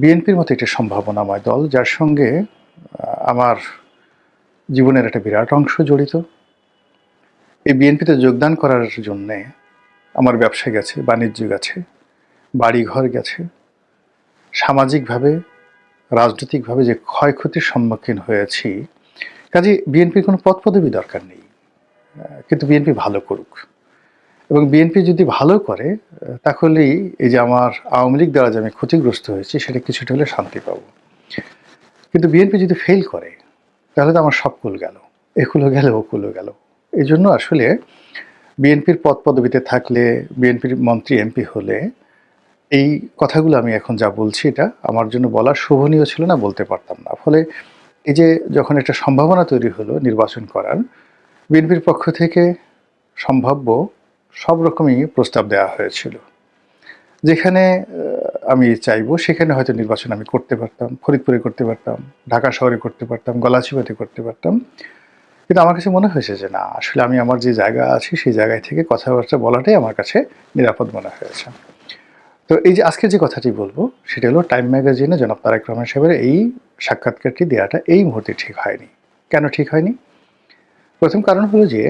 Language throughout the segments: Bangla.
বিএনপির মতো একটি সম্ভাবনাময় দল, যার সঙ্গে আমার জীবনের একটা বিরাট অংশ জড়িত। এই বিএনপিতে যোগদান করার জন্যে আমার ব্যবসা গেছে, বাণিজ্য গেছে, বাড়িঘর গেছে। সামাজিকভাবে, রাজনৈতিকভাবে যে ক্ষয়ক্ষতির সম্মুখীন হয়েছি কাজে বিএনপির কোনো পদ পদবি দরকার নেই। কিন্তু বিএনপি ভালো করুক। এবং বিএনপি যদি ভালো করে, তাহলেই এই যে আমার আওয়ামী লীগ দ্বারা যে আমি ক্ষতিগ্রস্ত হয়েছি, সেটা কিছুটা হলে শান্তি পাব। কিন্তু বিএনপি যদি ফেল করে, তাহলে তো আমার সব কুল গেল। একুলো গেল ওকুলো গেল। এই জন্য আসলে বিএনপির পদ পদবিতে থাকলে, বিএনপির মন্ত্রী, এমপি হলে, এই কথাগুলো আমি এখন যা বলছি, এটা আমার জন্য বলা শোভনীয় ছিল না, বলতে পারতাম না। ফলে এই যে যখন একটা সম্ভাবনা তৈরি হলো নির্বাচন করার, বিএনপির পক্ষ থেকে সম্ভাব্য সব রকমই প্রস্তাব দেওয়া হয়েছিল। যেখানে আমি চাইব সেখানে হয়তো নির্বাচন আমি করতে পারতাম, ফরিদপুরে করতে পারতাম, ঢাকা শহরে করতে পারতাম গলাচিপাতে করতে পারতাম। কিন্তু আমার কাছে মনে হয়েছে যে না, আসলে আমি আমার যে জায়গা আছি সেই জায়গায় থেকে কথাবার্তা বলাটাই আমার কাছে নিরাপদ মনে হয়েছে। তো এই যে আজকে যে কথাটি বলব, সেটা হলো টাইম ম্যাগাজিনে জনাব তারেক রহমান সাহেবের এই সাক্ষাৎকারটি দেওয়াটা এই মুহূর্তে ঠিক হয়নি। কেন ঠিক হয়নি? প্রথম কারণ হলো যে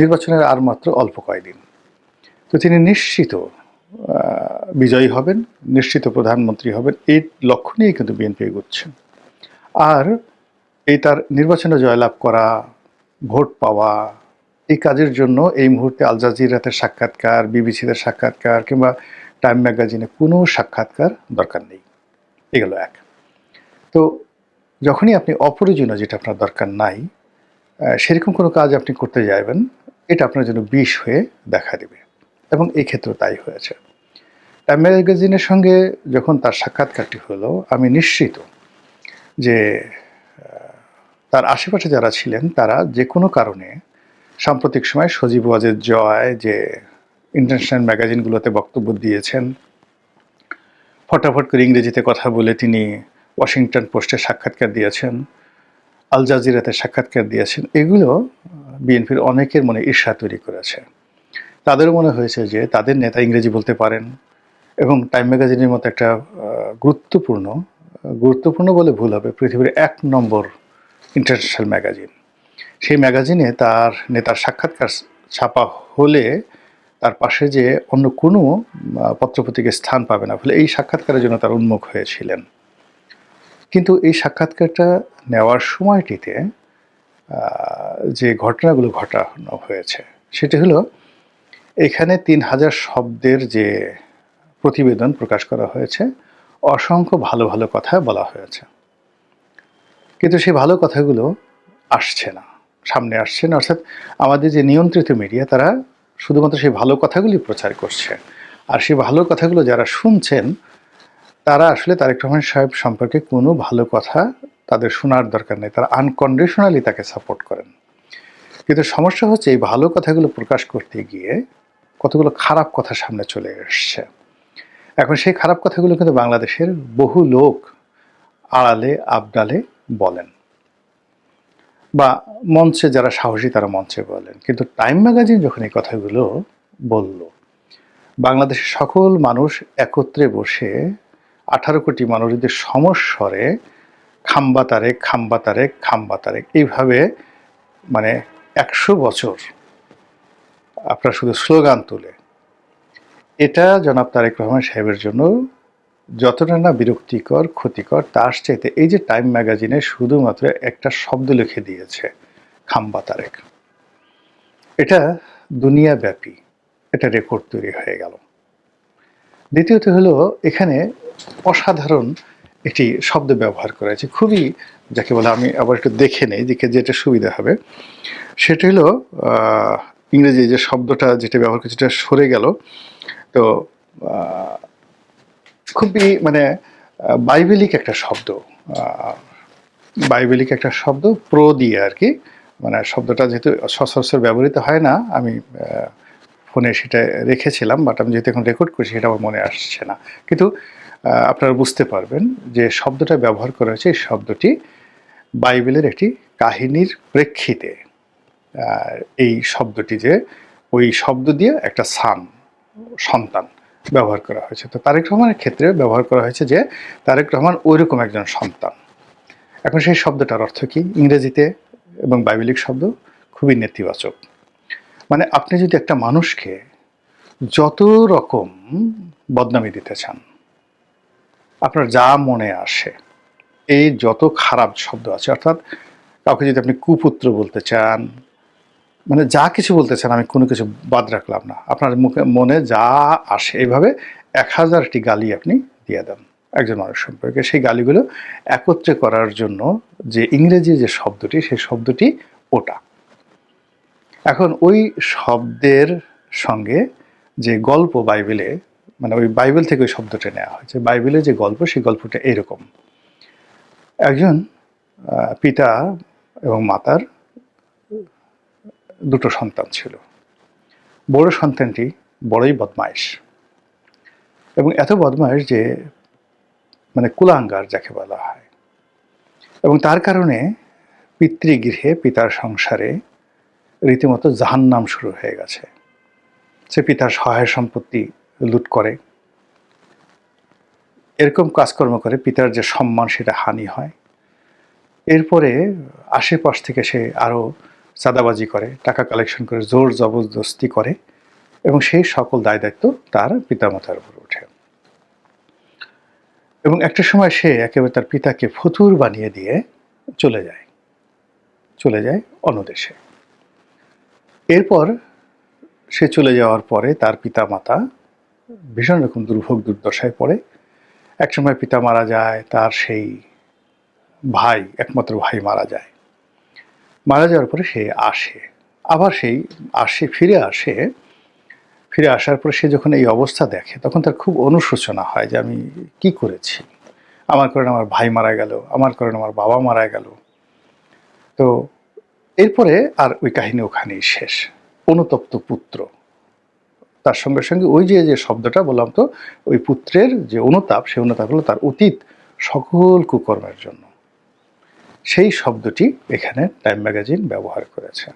নির্বাচনের আর মাত্র অল্প কয়দিন। তো তিনি নিশ্চিত বিজয়ী হবেন, নিশ্চিত প্রধানমন্ত্রী হবেন, এই লক্ষ্য নিয়েই কিন্তু বিএনপি এগোচ্ছে। আর এই তার নির্বাচনে জয়লাভ করা, ভোট পাওয়া, এই কাজের জন্য এই মুহূর্তে আল জাজিরাতের সাক্ষাৎকার বিবিসিদের সাক্ষাৎকার কিংবা টাইম ম্যাগাজিনে কোনো সাক্ষাৎকার দরকার নেই। এগুলো এক। তো যখনই আপনি অপ্রয়োজনীয় যেটা আপনার দরকার নাই সেরকম কোনো কাজ আপনি করতে যাবেন এটা আপনার জন্য বিষ হয়ে দেখা দেবে। এবং এই ক্ষেত্রে তাই হয়েছে। টাইম ম্যাগাজিনের সঙ্গে যখন তার সাক্ষাৎকারটি হলো, আমি নিশ্চিত যে তার আশেপাশে যারা ছিলেন, তারা যে কোনো কারণে সাম্প্রতিক সময় সজীব ওয়াজেদ জয়, যে ইন্টারন্যাশনাল ম্যাগাজিনগুলোতে বক্তব্য দিয়েছেন, ফটাফট করে ইংরেজিতে কথা বলে তিনি ওয়াশিংটন পোস্টে সাক্ষাৎকার দিয়েছেন আল জাজিরাতে সাক্ষাৎকার দিয়েছেন। এগুলো বিএনপির অনেকের মনে ঈর্ষা তৈরি করেছে। তাদেরও মনে হয়েছে যে তাদের নেতা ইংরেজি বলতে পারেন এবং টাইম ম্যাগাজিনের মতো একটা গুরুত্বপূর্ণ গুরুত্বপূর্ণ বলে ভুল হবে পৃথিবীর এক নম্বর ইন্টারন্যাশনাল ম্যাগাজিন। সেই ম্যাগাজিনে তার নেতার সাক্ষাৎকার ছাপা হলে তার পাশে যে অন্য কোনো আহ, পত্রপত্রিকায় স্থান পাবে না ফলে এই সাক্ষাৎকারের জন্য তার উন্মুখ হয়েছিলেন। কিন্তু এই সাক্ষাৎকারটা নেওয়ার সময়টিতে যে ঘটনাগুলো ঘটানো হয়েছে, সেটি হলো এখানে তিন হাজার শব্দের যে প্রতিবেদন প্রকাশ করা হয়েছে, অসংখ্য ভালো ভালো কথা বলা হয়েছে। কিন্তু সেই ভালো কথাগুলো আসছে না, সামনে আসছে না। অর্থাৎ আমাদের যে নিয়ন্ত্রিত মিডিয়া, তারা শুধুমাত্র সেই ভালো কথাগুলি প্রচার করছে। আর সেই ভালো কথাগুলো যারা শুনছেন, তারা আসলে তারেক রহমান সাহেব সম্পর্কে কোনো ভালো কথা তাদের শোনার দরকার নেই, তারা আনকন্ডিশনালি তাকে সাপোর্ট করেন। কিন্তু সমস্যা হচ্ছে এই ভালো কথাগুলো প্রকাশ করতে গিয়ে কতগুলো খারাপ কথা সামনে চলে এসছে। এখন সেই খারাপ কথাগুলো কিন্তু বাংলাদেশের বহু লোক আড়ালে, আবডালে বলেন। বা মঞ্চে যারা সাহসী তারা মঞ্চে বলেন। কিন্তু টাইম ম্যাগাজিন যখন এই কথাগুলো বলল, বাংলাদেশের সকল মানুষ একত্রে বসে আঠারো কোটি মানুষদের সমস্বরে খাম্বা তারেক খাম্বা তারেক খাম্বা তারেক। এইভাবে মানে একশো বছর আপনার শুধু স্লোগান তুলে। এটা জনাব তারেক রহমান সাহেবের জন্য যতটা না বিরক্তিকর, ক্ষতিকর তার চাইতে এই যে টাইম ম্যাগাজিনে শুধুমাত্র একটা শব্দ লিখে দিয়েছে, খাম্বা তারেক। এটা দুনিয়াব্যাপী, এটা রেকর্ড তৈরি হয়ে গেল। দ্বিতীয়ত হলো এখানে অসাধারণ একটি শব্দ ব্যবহার করা হয়েছে। খুবই, যাকে বলে আমি আবার একটু দেখে নেই দেখে যেটা সুবিধা হবে। সেটা হলো ইংরেজি যে শব্দটা যেটা ব্যবহার করেছে সেটা সরে গেল। তো খুবই মানে বাইবেলিক একটা শব্দ। বাইবেলিক একটা শব্দ, প্রো দিয়ে আর কি। মানে শব্দটা যেহেতু সচরাচর ব্যবহৃত হয় না, আমি ফোনে সেটা রেখেছিলাম, বাট আমি যেহেতু এখন রেকর্ড করছি, সেটা আমার মনে আসছে না। কিন্তু আপনারা বুঝতে পারবেন যে শব্দটা ব্যবহার করা হয়েছে, এই শব্দটি বাইবেলের একটি কাহিনীর প্রেক্ষিতে। এই শব্দটি যে ওই শব্দ দিয়ে একটা সান, সন্তান ব্যবহার করা হয়েছে। তো তারেক রহমানের ক্ষেত্রে ব্যবহার করা হয়েছে যে তারেক রহমান ওইরকম একজন সন্তান। এখন সেই শব্দটার অর্থ কি? ইংরেজিতে এবং বাইবেলিক শব্দ খুবই নেতিবাচক। মানে আপনি যদি একটা মানুষকে যত রকম বদনামি দিতে চান আপনার যা মনে আসে, এই যত খারাপ শব্দ আছে, অর্থাৎ কাউকে যদি আপনি কুপুত্র বলতে চান মানে যা কিছু বলতে চান, আমি কোনো কিছু বাদ রাখলাম না। আপনার মুখে, মনে যা আসে, এইভাবে এক হাজারটি গালি আপনি দিয়ে দেন একজন মানুষ সম্পর্কে। সেই গালিগুলো একত্রে করার জন্য যে ইংরেজি যে শব্দটি, সেই শব্দটি ওটা। এখন ওই শব্দের সঙ্গে যে গল্প বাইবেলে মানে ওই বাইবেল থেকে ওই শব্দটা নেওয়া হয়েছে বাইবেলে যে গল্প, সেই গল্পটা এরকম। একজন পিতা এবং মাতার দুটো সন্তান ছিল। বড় সন্তানটি বড়ই বদমাইশ এবং এত বদমাইশ যে মানে কুলাঙ্গার যাকে বলা হয়। এবং তার কারণে পিতৃগৃহে, পিতার সংসারে রীতিমতো জাহান্নাম শুরু হয়ে গেছে। সে পিতার সহায় সম্পত্তি লুট করে। এরকম কাজকর্ম করে, পিতার যে সম্মান, সেটা হানি হয়। এরপরে আশেপাশ থেকে সে আরও চাঁদাবাজি করে, টাকা কালেকশন করে, জোর জবরদস্তি করে এবং সেই সকল দায় দায়িত্ব তার পিতামাতার উপর ওঠে। এবং একটা সময় সে একেবারে তার পিতাকে ফতুর বানিয়ে দিয়ে চলে যায় চলে যায় অন্য দেশে এরপর সে চলে যাওয়ার পরে তার পিতা মাতা ভীষণ রকম দুর্ভোগ দুর্দশায় পড়ে। একসময় পিতা মারা যায়, তার সেই ভাই, একমাত্র ভাই মারা যায়। মারা যাওয়ার পরে সে আসে। আবার সেই আসে, ফিরে আসে। ফিরে আসার পরে সে যখন এই অবস্থা দেখে, তখন তার খুব অনুশোচনা হয় যে আমি কি করেছি? আমার কারণে আমার ভাই মারা গেল, আমার কারণে আমার বাবা মারা গেল। তো এরপরে আর ওই কাহিনী ওখানেই শেষ। অনুতপ্ত পুত্র। তার সঙ্গে সঙ্গে ওই যে যে শব্দটা বললাম তো, ওই পুত্রের যে অনুতাপ, সেই অনুতাপ হলো তার অতীত সকল কুকর্মের জন্য। সেই শব্দটি এখানে টাইম ম্যাগাজিন ব্যবহার করেছে।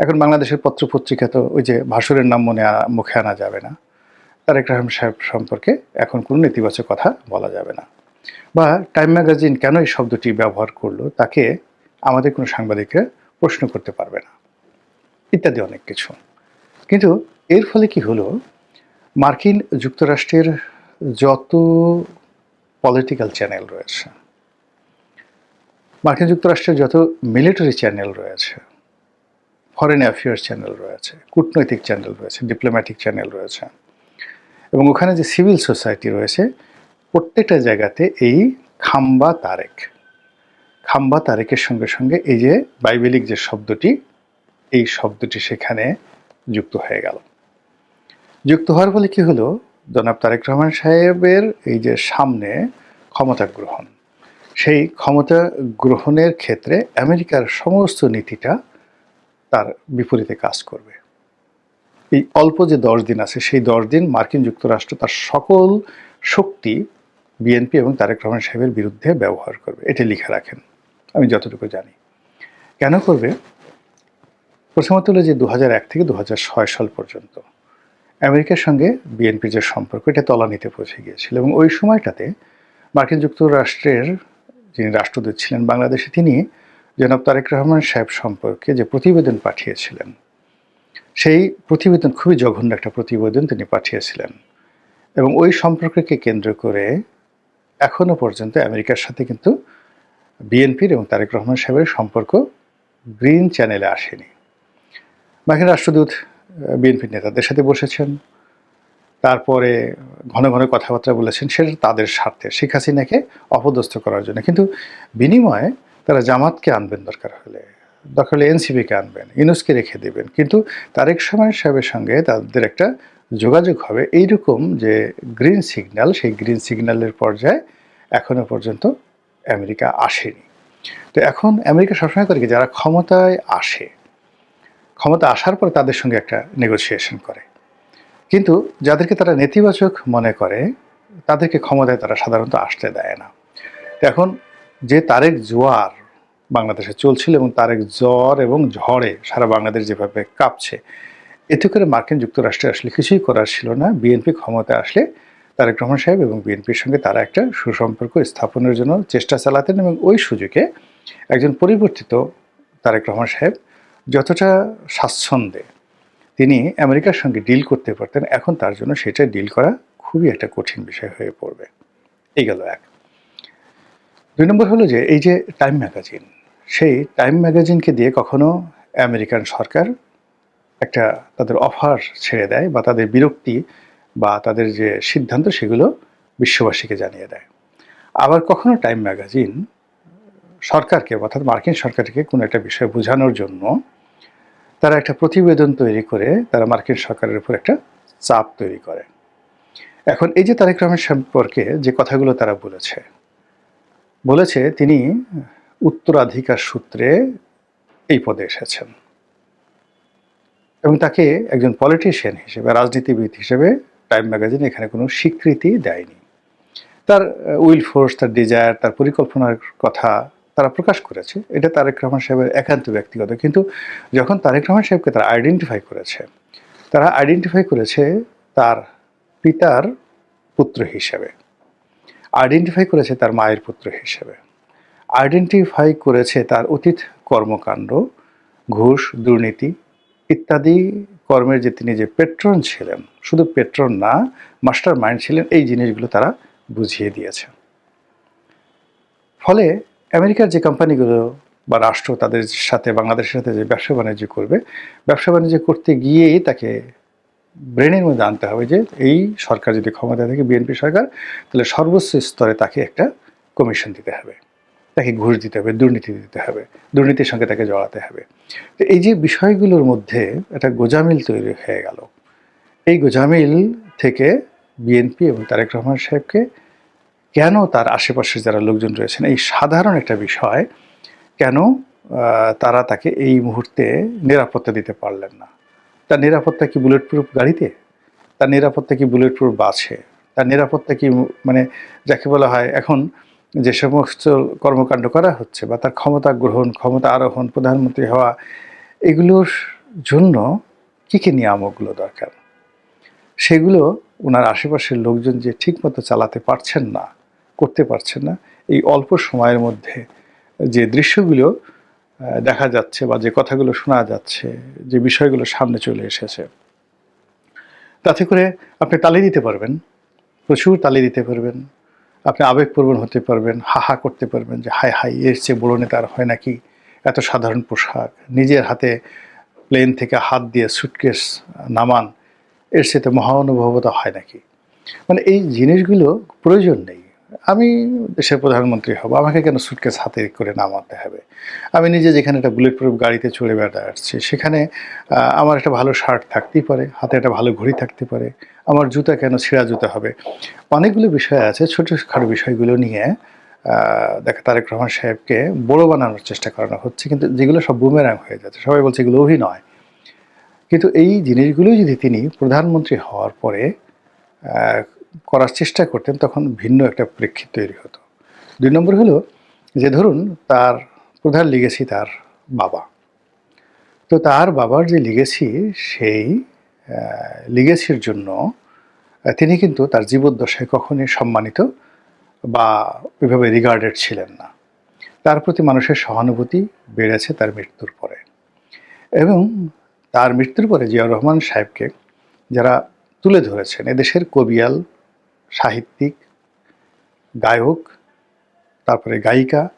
এখন বাংলাদেশের পত্র পত্রপত্রিকা তো ওই যে ভাসুরের নাম মনে, মুখে আনা যাবে না। তারেক রহমান সাহেব সম্পর্কে এখন কোনো নেতিবাচক কথা বলা যাবে না। বা টাইম ম্যাগাজিন কেন এই শব্দটি ব্যবহার করল, তাকে আমাদের কোনো সাংবাদিকরা প্রশ্ন করতে পারবে না। ইত্যাদি অনেক কিছু। কিন্তু এর ফলে কি হলো? মার্কিন যুক্তরাষ্ট্রের যত পলিটিক্যাল চ্যানেল রয়েছে, মার্কিন যুক্তরাষ্ট্রের যত মিলিটারি চ্যানেল রয়েছে ফরেন অ্যাফেয়ার্স চ্যানেল রয়েছে, কূটনৈতিক চ্যানেল রয়েছে ডিপ্লোম্যাটিক চ্যানেল রয়েছে, এবং ওখানে যে সিভিল সোসাইটি রয়েছে, প্রত্যেকটা জায়গাতে এই খাম্বা তারেক, খাম্বা তারেকের সঙ্গে সঙ্গে এই যে বাইবেলিক যে শব্দটি, এই শব্দটি সেখানে যুক্ত হয়ে গেল। যুক্ত হওয়ার ফলে কি হলো? জনাব তারেক রহমান সাহেবের এই যে সামনে ক্ষমতা গ্রহণ, সেই ক্ষমতা গ্রহণের ক্ষেত্রে আমেরিকার সমস্ত নীতিটা তার বিপরীতে কাজ করবে। এই অল্প যে দশ দিন আছে, সেই দশ দিন মার্কিন যুক্তরাষ্ট্র তার সকল শক্তি বিএনপি এবং তারেক রহমান সাহেবের বিরুদ্ধে ব্যবহার করবে। এটা লিখে রাখেন। আমি যতটুকু জানি। কেন করবে? প্রথমত হলো যে দু থেকে দু হাজার ছয় সাল পর্যন্ত আমেরিকার সঙ্গে বিএনপি যে সম্পর্ক, এটা তলানিতে পৌঁছে গিয়েছিল। এবং ওই সময়টাতে মার্কিন যুক্তরাষ্ট্রের যিনি রাষ্ট্রদূত ছিলেন বাংলাদেশে, তিনি জনাব তারেক রহমান সাহেব সম্পর্কে যে প্রতিবেদন পাঠিয়েছিলেন, সেই প্রতিবেদন খুবই জঘন্য একটা প্রতিবেদন তিনি পাঠিয়েছিলেন। এবং ওই সম্পর্ককে কেন্দ্র করে এখনও পর্যন্ত আমেরিকার সাথে কিন্তু বিএনপির এবং তারেক রহমান সাহেবের সম্পর্ক গ্রিন চ্যানেলে আসেনি। মার্কিন রাষ্ট্রদূত বিএনপির নেতাদের সাথে বসেছেন। তারপরে ঘন ঘন কথাবার্তা বলেছেন, সেটা তাদের স্বার্থে। শেখ হাসিনাকে অপদস্থ করার জন্য। কিন্তু বিনিময়ে তারা জামাতকে আনবেন দরকার হলে। দরকার হলে এনসিপিকে আনবেন, ইউনুসকে রেখে দেবেন। কিন্তু তারেক রহমান সাহেবের সঙ্গে তাদের একটা যোগাযোগ হবে। এইরকম যে গ্রিন সিগন্যাল, সেই গ্রিন সিগন্যালের পর্যায়ে এখনও পর্যন্ত আমেরিকা আসেনি। তো এখন আমেরিকা সবসময় করে কি, যারা ক্ষমতায় আসে ক্ষমতা আসার পরে তাদের সঙ্গে একটা নেগোসিয়েশন করে। কিন্তু যাদেরকে তারা নেতিবাচক মনে করে, তাদেরকে ক্ষমতায় তারা সাধারণত আসতে দেয় না। এখন যে তারেক জোয়ার বাংলাদেশে চলছিল এবং তারেক জ্বর এবং ঝড়ে সারা বাংলাদেশ যেভাবে কাঁপছে, এতে করে মার্কিন যুক্তরাষ্ট্রে আসলে কিছুই করার ছিল না। বিএনপি ক্ষমতা আসলে তারেক রহমান সাহেব এবং বিএনপির সঙ্গে তারা একটা সুসম্পর্ক স্থাপনের জন্য চেষ্টা চালাতেন এবং ওই সুযোগে একজন পরিবর্তিত তারেক রহমান সাহেব যতটা স্বাচ্ছন্দ্যে তিনি আমেরিকার সঙ্গে ডিল করতে পারতেন, এখন তার জন্য সেটা ডিল করা খুবই একটা কঠিন বিষয় হয়ে পড়বে। এই গেল এক। দুই নম্বর হলো যে, এই যে টাইম ম্যাগাজিন সেই টাইম ম্যাগাজিনকে দিয়ে কখনো আমেরিকান সরকার একটা তাদের অফার ছেড়ে দেয় বা তাদের বিরক্তি বা তাদের যে সিদ্ধান্ত সেগুলো বিশ্ববাসীকে জানিয়ে দেয়। আবার কখনো টাইম ম্যাগাজিন সরকারকে অর্থাৎ মার্কিন সরকারকে কোনো একটা বিষয় বোঝানোর জন্য তারা একটা প্রতিবেদন তৈরি করে, তারা মার্কিন সরকারের উপর একটা চাপ তৈরি করে। এখন এই যে তারেক রহমান সম্পর্কে যে কথাগুলো তারা বলেছে বলেছে তিনি উত্তরাধিকার সূত্রে এই পদে এসেছেন। এবং তাকে একজন পলিটিশিয়ান হিসেবে, রাজনীতিবিদ হিসেবে টাইম ম্যাগাজিন এখানে কোনো স্বীকৃতি দেয়নি। তার উইল ফোর্স তার ডিজায়ার তার পরিকল্পনার কথা তারা প্রকাশ করেছে। এটা তারেক রহমান সাহেবের একান্ত ব্যক্তিগত। কিন্তু যখন তারেক রহমান সাহেবকে তারা আইডেন্টিফাই করেছে, তারা আইডেন্টিফাই করেছে তার পিতার পুত্র হিসেবে। আইডেন্টিফাই করেছে তার মায়ের পুত্র হিসেবে। আইডেন্টিফাই করেছে তার অতীত কর্মকাণ্ড, ঘুষ, দুর্নীতি ইত্যাদি কর্মের যে তিনি যে পেট্রন ছিলেন, শুধু পেট্রন না মাস্টার মাইন্ড ছিলেন, এই জিনিসগুলো তারা বুঝিয়ে দিয়েছে। ফলে আমেরিকার যে কোম্পানিগুলো বা রাষ্ট্র তাদের সাথে, বাংলাদেশের সাথে যে ব্যবসা বাণিজ্য করবে, ব্যবসা বাণিজ্য করতে গিয়েই তাকে ব্রেনের মধ্যে আনতে হবে যে এই সরকার যদি ক্ষমতা থাকে, বিএনপি সরকার, তাহলে সর্বোচ্চ স্তরে তাকে একটা কমিশন দিতে হবে। তাকে ঘুষ দিতে হবে, দুর্নীতি দিতে হবে, দুর্নীতির সঙ্গে তাকে জড়াতে হবে। তো এই যে বিষয়গুলোর মধ্যে একটা গোজামিল তৈরি হয়ে গেল। এই গোজামিল থেকে বিএনপি এবং তারেক রহমান সাহেবকে কেন তার আশেপাশে যারা লোকজন রয়েছেন, এই সাধারণ একটা বিষয়, কেন তারা তাকে এই মুহূর্তে নিরাপত্তা দিতে পারলেন না? তার নিরাপত্তা কি বুলেট প্রুফ গাড়িতে? তার নিরাপত্তা কি বুলেট প্রুফ বাসে? তার নিরাপত্তা কি মানে যাকে বলা হয় এখন যে সমস্ত কর্মকাণ্ড করা হচ্ছে বা তার ক্ষমতা গ্রহণ, ক্ষমতা আরোহণ, প্রধানমন্ত্রী হওয়া, এগুলোর জন্য কী কী নিয়ামকগুলো দরকার? সেগুলো ওনার আশেপাশের লোকজন যে ঠিকমতো চালাতে পারছেন না করতে পারছেন না। এই অল্প সময়ের মধ্যে যে দৃশ্যগুলো দেখা যাচ্ছে বা যে কথাগুলো শোনা যাচ্ছে, যে বিষয়গুলো সামনে চলে এসেছে, তাতে করে আপনি তালি দিতে পারবেন, প্রচুর তালি দিতে পারবেন, আপনি আবেগপ্রবণ হতে পারবেন, হাহা করতে পারবেন যে হাই হাই এর চেয়ে বড় নেতার হয় নাকি? এত সাধারণ পোশাক, নিজের হাতে প্লেন থেকে হাত দিয়ে সুটকেস নামান, এর সাথে মহানুভবতা হয় নাকি? মানে এই জিনিসগুলো প্রয়োজন নেই। আমি দেশের প্রধানমন্ত্রী হব, আমাকে কেন সুটকেস হাতে করে নামাতে হবে? আমি নিজে যেখানে একটা বুলেট প্রুফ গাড়িতে চড়ে বেড়াচ্ছি সেখানে আমার একটা ভালো শার্ট থাকতেই পারে, হাতে একটা ভালো ঘড়ি থাকতে পারে, আমার জুতা কেন ছেঁড়া জুতা হবে? অনেকগুলো বিষয় আছে, ছোটোখাটো বিষয়গুলো নিয়ে দেখা, তারেক রহমান সাহেবকে বড় বানানোর চেষ্টা করানো হচ্ছে, কিন্তু যেগুলো সব বুমেরাং হয়ে যাচ্ছে, সবাই বলছে এগুলো অভিনয়। কিন্তু এই জিনিসগুলো যদি তিনি প্রধানমন্ত্রী হওয়ার পরে করার চেষ্টা করতেন, তখন ভিন্ন একটা প্রেক্ষিত তৈরি হতো। দুই নম্বর হলো যে ধরুন তার প্রধান লিগেছি তার বাবা। তো তার বাবার যে লিগেছি সেই লিগেছির জন্য তিনি কিন্তু তার জীবদ্দশায় কখনই সম্মানিত বা ওইভাবে রিগার্ডেড ছিলেন না। তার প্রতি মানুষের সহানুভূতি বেড়েছে তার মৃত্যুর পরে। এবং তার মৃত্যুর পরে জিয়াউর রহমান সাহেবকে যারা তুলে ধরেছেন, এদেশের কবিয়াল সাহিত্যিক, গায়ক, তারপরে গায়িকা,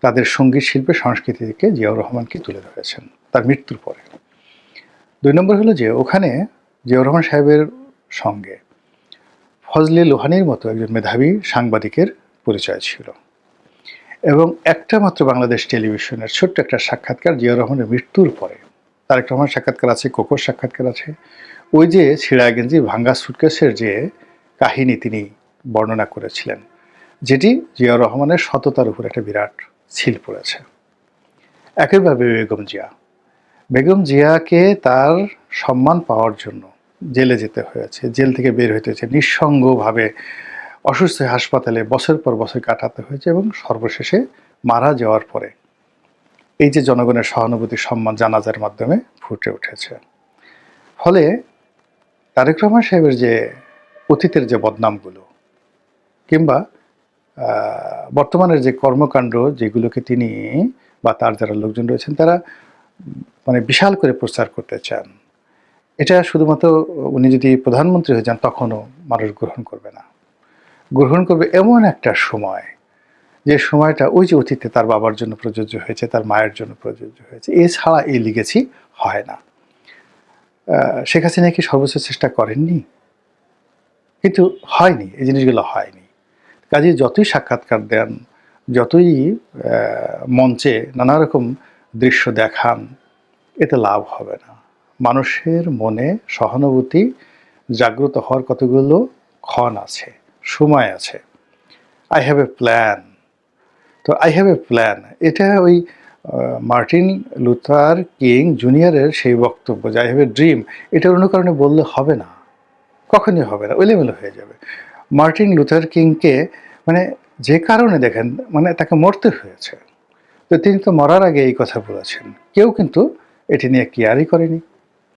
তাদের সংগীত শিল্পের সংস্কৃতি থেকে জিয়াউর রহমানকে তুলে ধরেছেন তার মৃত্যুর পরে। দুই নম্বর হলো যে ওখানে জিয়াউর রহমান সাহেবের সঙ্গে ফজলে লোহানির মতো একজন মেধাবী সাংবাদিকের পরিচয় ছিল। এবং একটা মাত্র বাংলাদেশ টেলিভিশনের ছোট্ট একটা সাক্ষাৎকার জিয়াউর রহমানের মৃত্যুর পরে। তারেক রহমান সাক্ষাৎকার আছে, কোকোর সাক্ষাৎকার আছে। ওই যে ছিড়া গেঞ্জি, ভাঙ্গা সুটকেসের যে কাহিনী তিনি বর্ণনা করেছিলেন, যেটি জিয়াউর রহমানের সততার উপর একটা বিরাট ছিল পড়েছে। একইভাবে বেগম জিয়া। বেগম জিয়াকে তার সম্মান পাওয়ার জন্য জেলে যেতে হয়েছে, জেল থেকে বের হইতে হয়েছে, নিঃসঙ্গভাবে অসুস্থ হাসপাতালে বছর পর বছর কাটাতে হয়েছে এবং সর্বশেষে মারা যাওয়ার পরে এই যে জনগণের সহানুভূতি, সম্মান জানাজার মাধ্যমে ফুটে উঠেছে। ফলে তারেক রহমান সাহেবের যে অতীতের যে বদনামগুলো কিংবা বর্তমানের যে কর্মকাণ্ড যেগুলোকে তিনি বা তার যারা লোকজন রয়েছেন, তারা মানে বিশাল করে প্রচার করতে চান। এটা শুধুমাত্র উনি যদি প্রধানমন্ত্রী হয়ে যান, তখনও মানুষ গ্রহণ করবে না। গ্রহণ করবে এমন একটা সময়, যে সময়টা ওই যে অতীতে তার বাবার জন্য প্রযোজ্য হয়েছে, তার মায়ের জন্য প্রযোজ্য হয়েছে, এছাড়া এই লিগেছি হয় না। শেখ হাসিনা কি সর্বোচ্চ চেষ্টা করেননি? কিন্তু হয়নি, এই জিনিসগুলো হয়নি। কাজে যতই সাক্ষাৎকার দেন, যতই মঞ্চে নানা রকম দৃশ্য দেখান, এতে লাভ হবে না। মানুষের মনে সহানুভূতি জাগ্রত হওয়ার কতগুলো ক্ষণ আছে, সময় আছে। আই হ্যাভ এ প্ল্যান তো আই হ্যাভ এ প্ল্যান এটা ওই মার্টিন লুথার কিং জুনিয়রের সেই বক্তব্য যে আই হ্যাভ এ ড্রিম এটার অনুকরণে বললে হবে না। কখনই হবে না, এলোমেলো হয়ে যাবে। মার্টিন লুথার কিংকে মানে যে কারণে দেখেন মানে তাকে মরতে হয়েছে। তো তিনি তো মরার আগে এই কথা বলেছেন। কেউ কিন্তু এটি নিয়ে কেয়ারই করেনি।